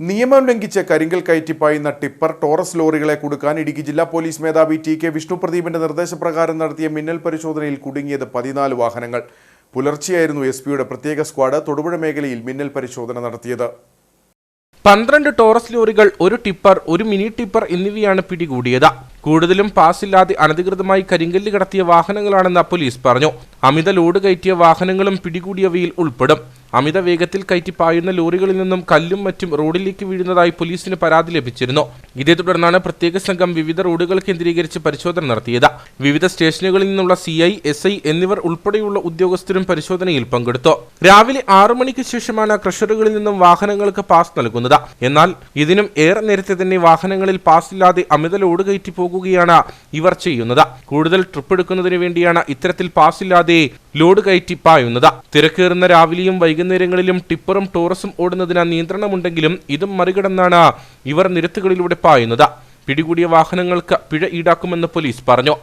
നിയമം ലംഘിച്ച് കരിങ്കൽ കയറ്റി പായുന്ന ടിപ്പർ ടോറസ് ലോറികളെ കൊടുക്കാൻ ഇടുക്കി ജില്ലാ പോലീസ് മേധാവി ടി കെ വിഷ്ണുപ്രദീപിന്റെ നിർദ്ദേശപ്രകാരം നടത്തിയ മിന്നൽ പരിശോധനയിൽ കുടുങ്ങിയത് പതിനാല് വാഹനങ്ങൾ. പുലർച്ചെയായിരുന്നു എസ് പിയുടെ പ്രത്യേക സ്ക്വാഡ് തൊടുപുഴ മേഖലയിൽ മിന്നൽ പരിശോധന നടത്തിയത്. പന്ത്രണ്ട് ടോറസ് ലോറികൾ ഒരു ടിപ്പർ ഒരു മിനി ടിപ്പർ എന്നിവയാണ് പിടികൂടിയത്. കൂടുതലും പാസില്ലാതെ അനധികൃതമായി കരിങ്കല്ല് കടത്തിയ വാഹനങ്ങളാണെന്ന് പോലീസ് പറഞ്ഞു. അമിത ലോഡ് കയറ്റിയ വാഹനങ്ങളും പിടികൂടിയവയിൽ ഉൾപ്പെടും. അമിത വേഗത്തിൽ കയറ്റി പായുന്ന ലോറികളിൽ നിന്നും കല്ലും മറ്റും റോഡിലേക്ക് വീഴുന്നതായി പോലീസിന് പരാതി ലഭിച്ചിരുന്നു. ഇതേ തുടർന്നാണ് പ്രത്യേക സംഘം വിവിധ റോഡുകൾ കേന്ദ്രീകരിച്ച് പരിശോധന നടത്തിയത്. വിവിധ സ്റ്റേഷനുകളിൽ നിന്നുള്ള സി ഐ എസ് ഐ എന്നിവർ ഉൾപ്പെടെയുള്ള ഉദ്യോഗസ്ഥരും പരിശോധനയിൽ പങ്കെടുത്തു. രാവിലെ ആറു മണിക്ക് ശേഷമാണ് ക്രഷറുകളിൽ നിന്നും വാഹനങ്ങൾക്ക് പാസ് നൽകുന്നത്. എന്നാൽ ഇതിനും ഏറെ നേരത്തെ തന്നെ വാഹനങ്ങളിൽ പാസ് ഇല്ലാതെ അമിത ലോഡ് കയറ്റി പോകുകയാണ് ഇവർ ചെയ്യുന്നത്. കൂടുതൽ ട്രിപ്പ് എടുക്കുന്നതിന് വേണ്ടിയാണ് ഇത്തരത്തിൽ പാസ് ഇല്ലാതെ ലോഡ് കയറ്റി പായുന്നത്. തിരക്കേറുന്ന രാവിലെയും വൈകുന്നേരങ്ങളിലും ടിപ്പറും ടോറസും ഓടുന്നതിന് നിയന്ത്രണമുണ്ടെങ്കിലും ഇതും മറികടന്നാണ് ഇവർ നിരത്തുകളിലൂടെ പായുന്നത്. പിടികൂടിയ വാഹനങ്ങൾക്ക് പിഴ ഈടാക്കുമെന്ന് പോലീസ് പറഞ്ഞു.